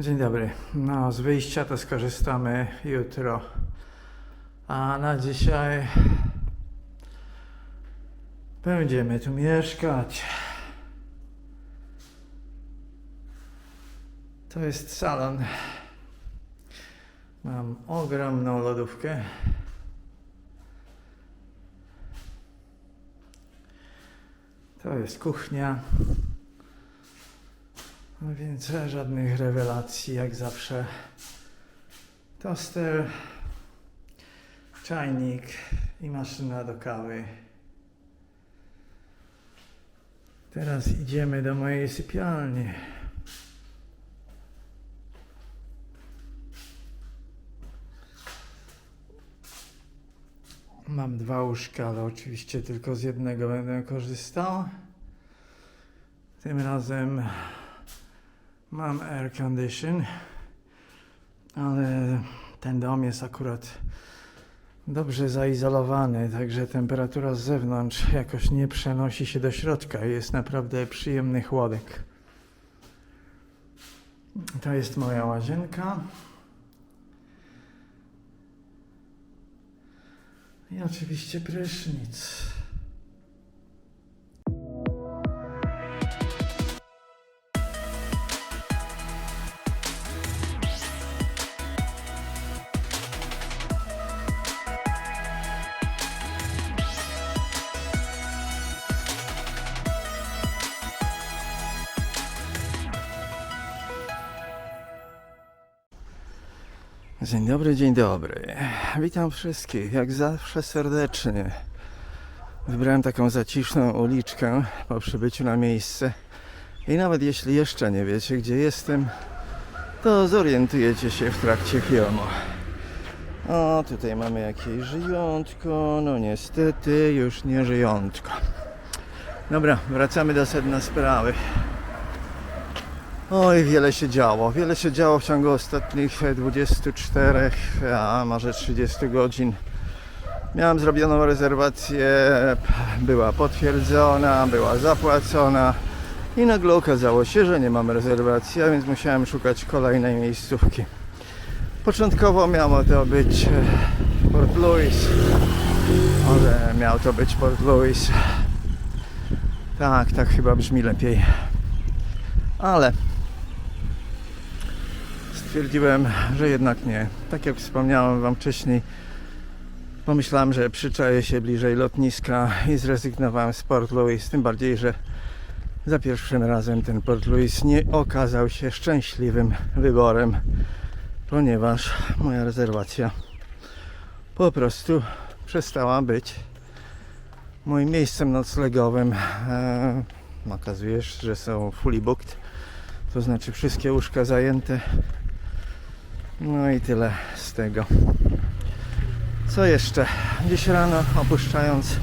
Dzień dobry. No, z wyjścia to skorzystamy jutro. A na dzisiaj będziemy tu mieszkać. To jest salon. Mam ogromną lodówkę. To jest kuchnia. No więc żadnych rewelacji, jak zawsze. Toster, czajnik i maszyna do kawy. Teraz idziemy do mojej sypialni. Mam dwa łóżka, ale oczywiście tylko z jednego będę korzystał. Tym razem Mam air condition, ale ten dom jest akurat dobrze zaizolowany, także temperatura z zewnątrz jakoś nie przenosi się do środka. Jest naprawdę przyjemny chłodek. To jest moja łazienka. I oczywiście prysznic. Dzień dobry, dzień dobry. Witam wszystkich, jak zawsze serdecznie. Wybrałem taką zaciszną uliczkę po przybyciu na miejsce. I nawet jeśli jeszcze nie wiecie, gdzie jestem, to zorientujecie się w trakcie filmu. O, tutaj mamy jakieś żyjątko. No niestety, już nie żyjątko. Dobra, wracamy do sedna sprawy. Oj, wiele się działo. Wiele się działo w ciągu ostatnich e, 24, a może 30 godzin. Miałem zrobioną rezerwację, była potwierdzona, była zapłacona i nagle okazało się, że nie mam rezerwacji, a więc musiałem szukać kolejnej miejscówki. Początkowo miało to być e, Port Louis, ale miał to być Port Louis. Tak, tak chyba brzmi lepiej. Ale stwierdziłem, że jednak nie. Tak jak wspomniałem Wam wcześniej, pomyślałem, że przyczaję się bliżej lotniska i zrezygnowałem z Port Louis. Tym bardziej, że za pierwszym razem ten Port Louis nie okazał się szczęśliwym wyborem, ponieważ moja rezerwacja po prostu przestała być moim miejscem noclegowym. Eee, okazuje się, że są fully booked, to znaczy wszystkie łóżka zajęte. No i tyle z tego. Co jeszcze? Dziś rano opuszczając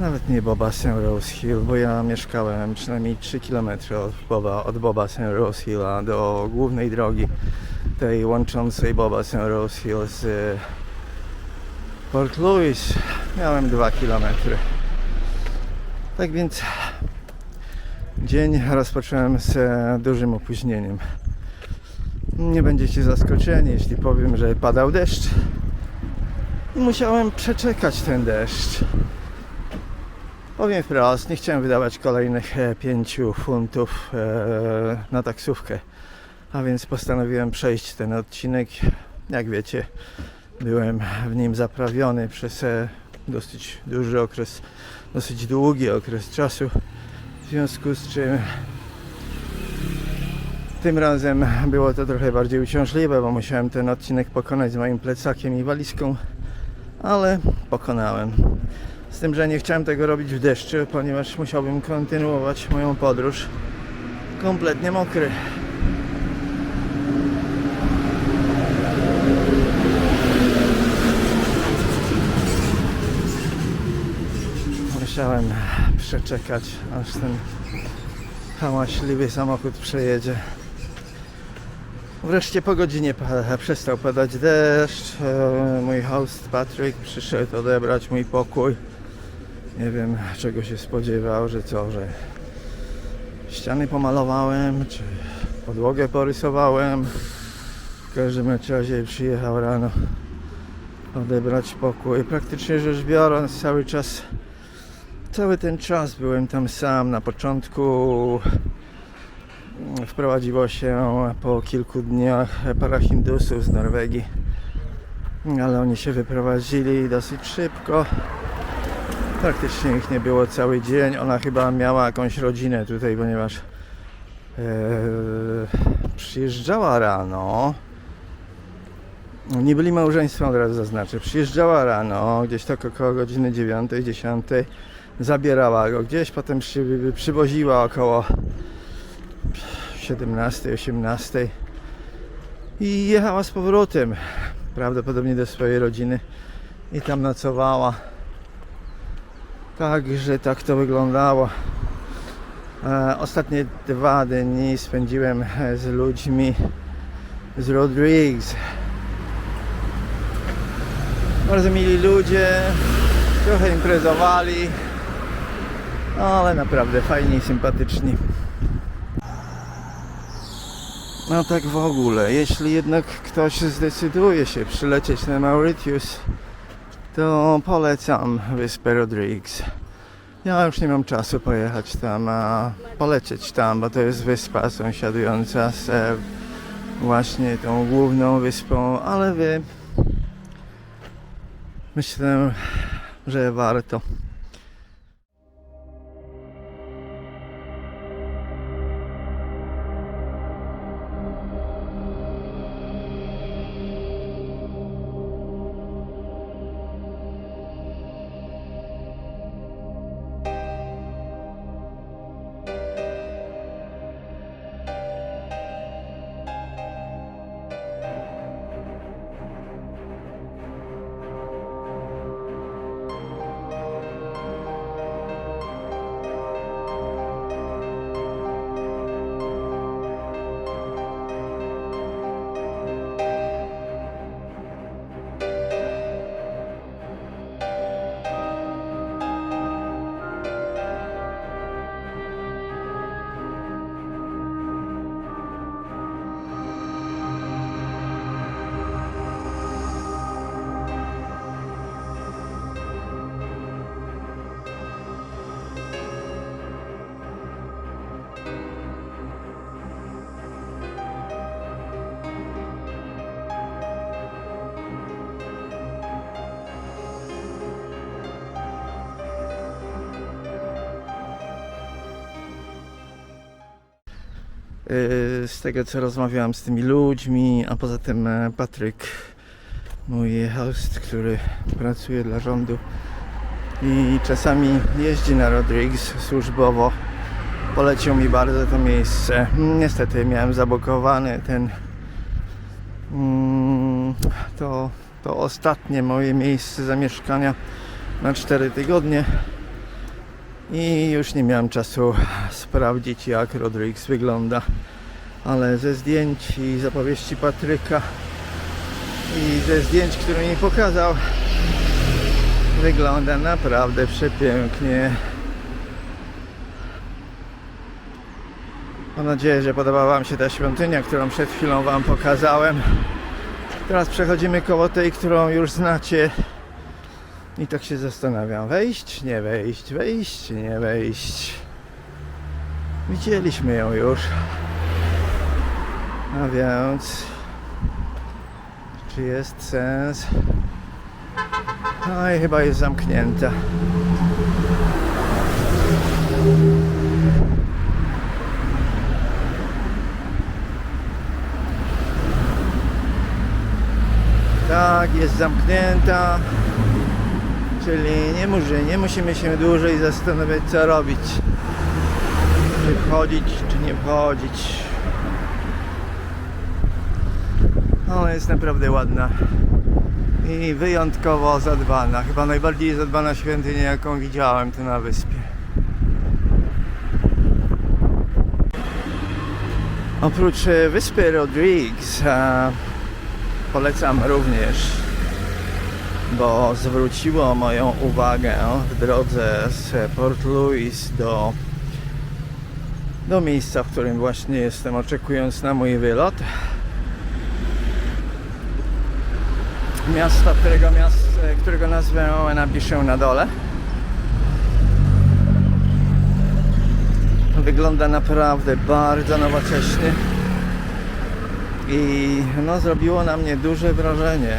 nawet nie Boba St. Rose Hill, bo ja mieszkałem przynajmniej 3 km od Boba, od Boba St. Rose Hilla do głównej drogi tej łączącej Boba St. Rose Hill z Port Louis. Miałem 2 km. Tak więc dzień rozpocząłem z dużym opóźnieniem. Nie będziecie zaskoczeni, jeśli powiem, że padał deszcz. I musiałem przeczekać ten deszcz. Powiem wprost, nie chciałem wydawać kolejnych 5 funtów e, na taksówkę. A więc postanowiłem przejść ten odcinek. Jak wiecie, byłem w nim zaprawiony przez e, dosyć duży okres, dosyć długi okres czasu. W związku z czym tym razem było to trochę bardziej uciążliwe, bo musiałem ten odcinek pokonać z moim plecakiem i walizką, ale pokonałem. Z tym, że nie chciałem tego robić w deszczu, ponieważ musiałbym kontynuować moją podróż kompletnie mokry. Musiałem przeczekać, aż ten hałaśliwy samochód przejedzie. Wreszcie po godzinie pa- przestał padać deszcz. E, Mój host Patryk przyszedł odebrać mój pokój. Nie wiem czego się spodziewał, że co, że ściany pomalowałem, czy podłogę porysowałem. W każdym razie przyjechał rano odebrać pokój. Praktycznie rzecz biorąc, cały czas, cały ten czas byłem tam sam. Na początku wprowadziło się po kilku dniach para Hindusów z Norwegii, ale oni się wyprowadzili dosyć szybko. Praktycznie ich nie było cały dzień. Ona chyba miała jakąś rodzinę tutaj, ponieważ e, przyjeżdżała rano. Nie byli małżeństwem, od razu zaznaczę. Przyjeżdżała rano, gdzieś tak około godziny 9, 10. Zabierała go gdzieś, potem przy, przywoziła około 17, 18 i jechała z powrotem prawdopodobnie do swojej rodziny i tam nocowała. Także tak to wyglądało. E, Ostatnie dwa dni spędziłem e, z ludźmi z Rodriguez. Bardzo mili ludzie, trochę imprezowali, ale naprawdę fajni sympatyczni. No tak w ogóle, jeśli jednak ktoś zdecyduje się przylecieć na Mauritius, to polecam wyspę Rodriguez. Ja już nie mam czasu pojechać tam, a polecieć tam, bo to jest wyspa sąsiadująca z e, właśnie tą główną wyspą, ale wy myślę, że warto. Z tego co rozmawiałam z tymi ludźmi, a poza tym e, Patryk, mój host, który pracuje dla rządu i czasami jeździ na Rodriguez służbowo, polecił mi bardzo to miejsce. Niestety miałem zablokowany ten mm, to, to ostatnie moje miejsce zamieszkania na 4 tygodnie i już nie miałem czasu sprawdzić jak Rodriguez wygląda ale ze zdjęć i z Patryka i ze zdjęć, które mi pokazał wygląda naprawdę przepięknie. Mam nadzieję, że podobała Wam się ta świątynia, którą przed chwilą Wam pokazałem. Teraz przechodzimy koło tej, którą już znacie i tak się zastanawiam, wejść, nie wejść, wejść, nie wejść. Widzieliśmy ją już. A więc, czy jest sens? No i chyba jest zamknięta. Tak, jest zamknięta. Czyli nie, muszę, nie musimy się dłużej zastanawiać co robić. Czy wchodzić, czy nie wchodzić. Ona jest naprawdę ładna i wyjątkowo zadbana. Chyba najbardziej zadbana świątynia, jaką widziałem tu na wyspie. Oprócz e, wyspy Rodriguez e, polecam również bo zwróciło moją uwagę w drodze z Port Louis do do miejsca, w którym właśnie jestem, oczekując na mój wylot. Miasta, którego, miast, którego nazwę napiszę na dole. Wygląda naprawdę bardzo nowocześnie i no, zrobiło na mnie duże wrażenie.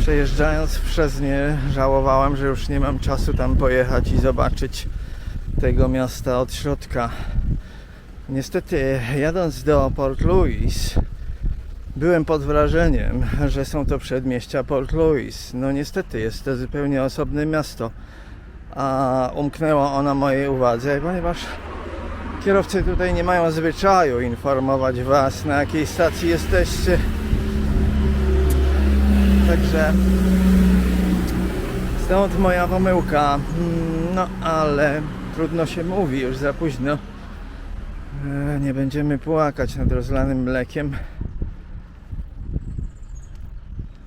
Przejeżdżając przez nie, żałowałem, że już nie mam czasu tam pojechać i zobaczyć tego miasta od środka. Niestety, jadąc do Port Louis, byłem pod wrażeniem, że są to przedmieścia Port Louis. No niestety, jest to zupełnie osobne miasto. A umknęło ono mojej uwadze, ponieważ kierowcy tutaj nie mają zwyczaju informować Was, na jakiej stacji jesteście. Także stąd moja pomyłka. Mm, No ale trudno się mówi, już za późno. E, Nie będziemy płakać nad rozlanym mlekiem.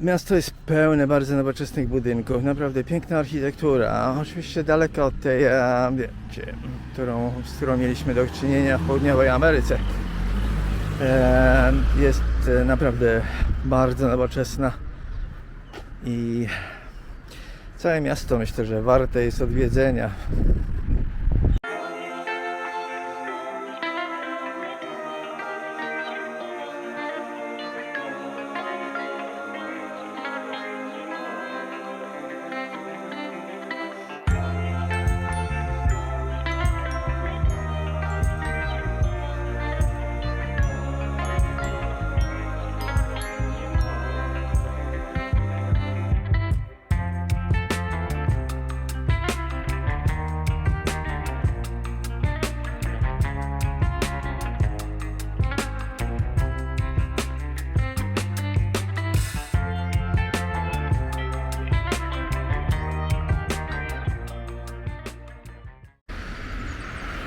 Miasto jest pełne bardzo nowoczesnych budynków, naprawdę piękna architektura. Oczywiście daleko od tej, e, wiecie, którą, z którą mieliśmy do czynienia w południowej Ameryce. E, Jest naprawdę bardzo nowoczesna i całe miasto myślę, że warte jest odwiedzenia.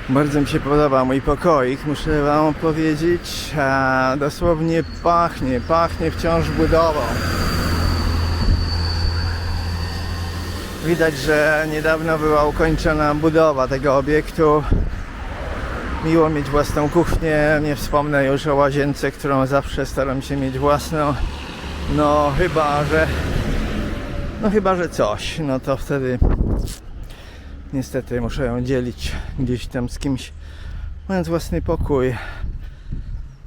Bardzo mi się podoba mój pokoik, muszę wam powiedzieć. A, dosłownie pachnie, pachnie wciąż budową. Widać, że niedawno była ukończona budowa tego obiektu. Miło mieć własną kuchnię, nie wspomnę już o łazience, którą zawsze staram się mieć własną. No chyba, że... No chyba, że coś, no to wtedy niestety muszę ją dzielić gdzieś tam z kimś, mając własny pokój.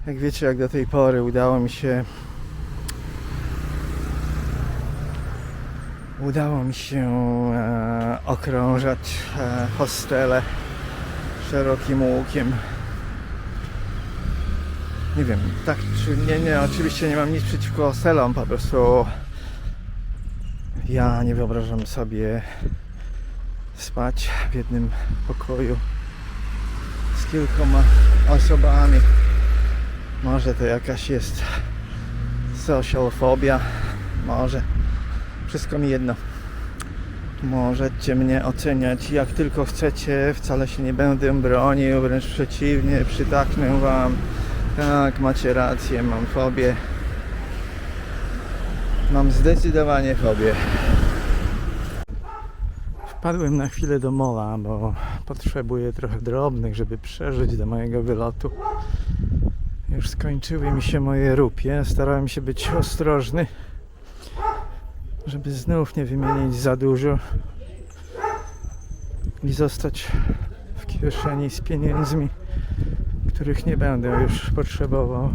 Jak wiecie, jak do tej pory udało mi się udało mi się e, okrążać e, hostele szerokim łukiem. Nie wiem, tak czy nie, nie, oczywiście nie mam nic przeciwko hostelom, po prostu ja nie wyobrażam sobie spać w jednym pokoju z kilkoma osobami. Może to jakaś jest social phobia, może. Wszystko mi jedno. Możecie mnie oceniać jak tylko chcecie, wcale się nie będę bronił, wręcz przeciwnie, przytaknę wam. Tak, macie rację, mam fobię. Mam zdecydowanie fobię. Wpadłem na chwilę do mola, bo potrzebuję trochę drobnych, żeby przeżyć do mojego wylotu. Już skończyły mi się moje rupie. Starałem się być ostrożny, żeby znów nie wymienić za dużo i zostać w kieszeni z pieniędzmi, których nie będę już potrzebował.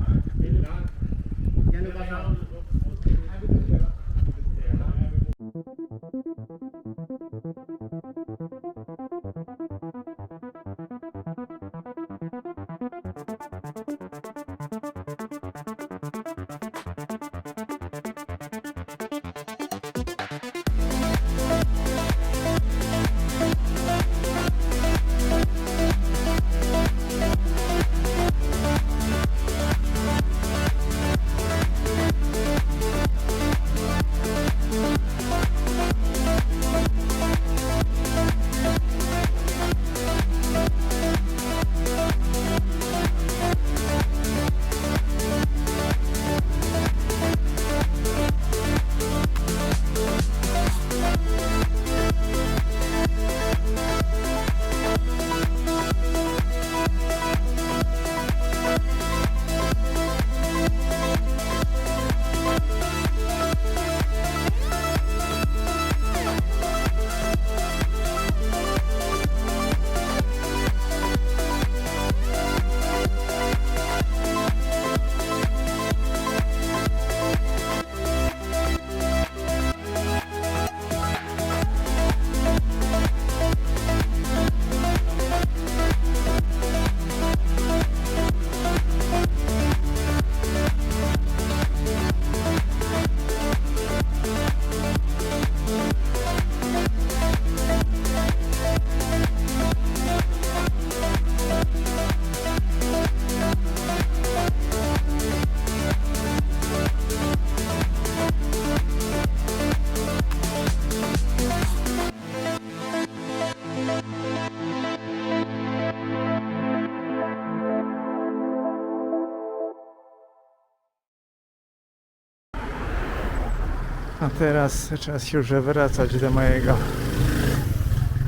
A teraz czas już wracać do mojego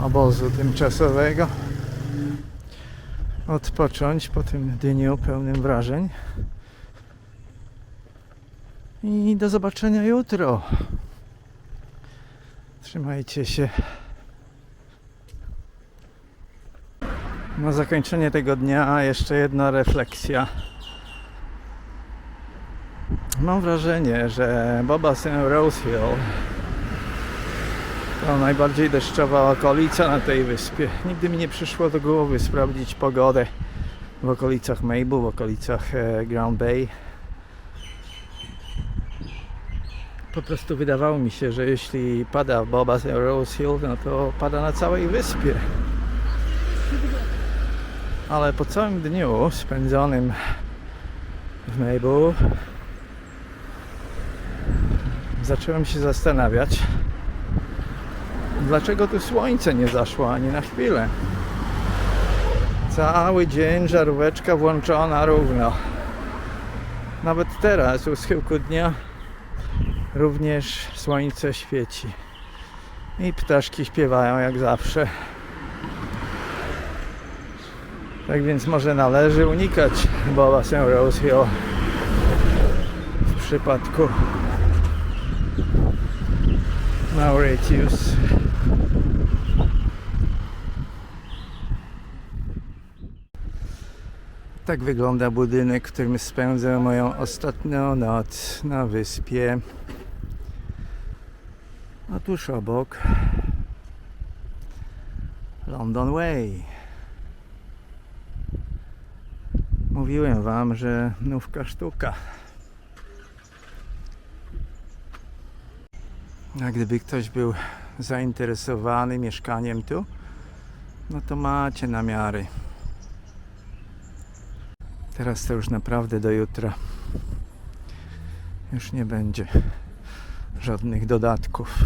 obozu tymczasowego. Odpocząć po tym dniu pełnym wrażeń. I do zobaczenia jutro. Trzymajcie się. Na zakończenie tego dnia jeszcze jedna refleksja. Mam wrażenie, że Boba St. Rose Hill to najbardziej deszczowa okolica na tej wyspie. Nigdy mi nie przyszło do głowy sprawdzić pogodę w okolicach Mabel, w okolicach e, Grand Bay. Po prostu wydawało mi się, że jeśli pada w Boba St. Rose Hill, no to pada na całej wyspie. Ale po całym dniu spędzonym w Mabel zacząłem się zastanawiać, dlaczego tu słońce nie zaszło ani na chwilę. Cały dzień żaróweczka włączona równo. Nawet teraz, u schyłku dnia, również słońce świeci. I ptaszki śpiewają jak zawsze. Tak więc może należy unikać Boba St. Rose Hill w przypadku Mauritius. Tak wygląda budynek, w którym spędzę moją ostatnią noc na wyspie. A tuż obok London Way. Mówiłem wam, że nówka sztuka. A gdyby ktoś był zainteresowany mieszkaniem tu, no to macie namiary. Teraz to już naprawdę do jutra. Już nie będzie żadnych dodatków.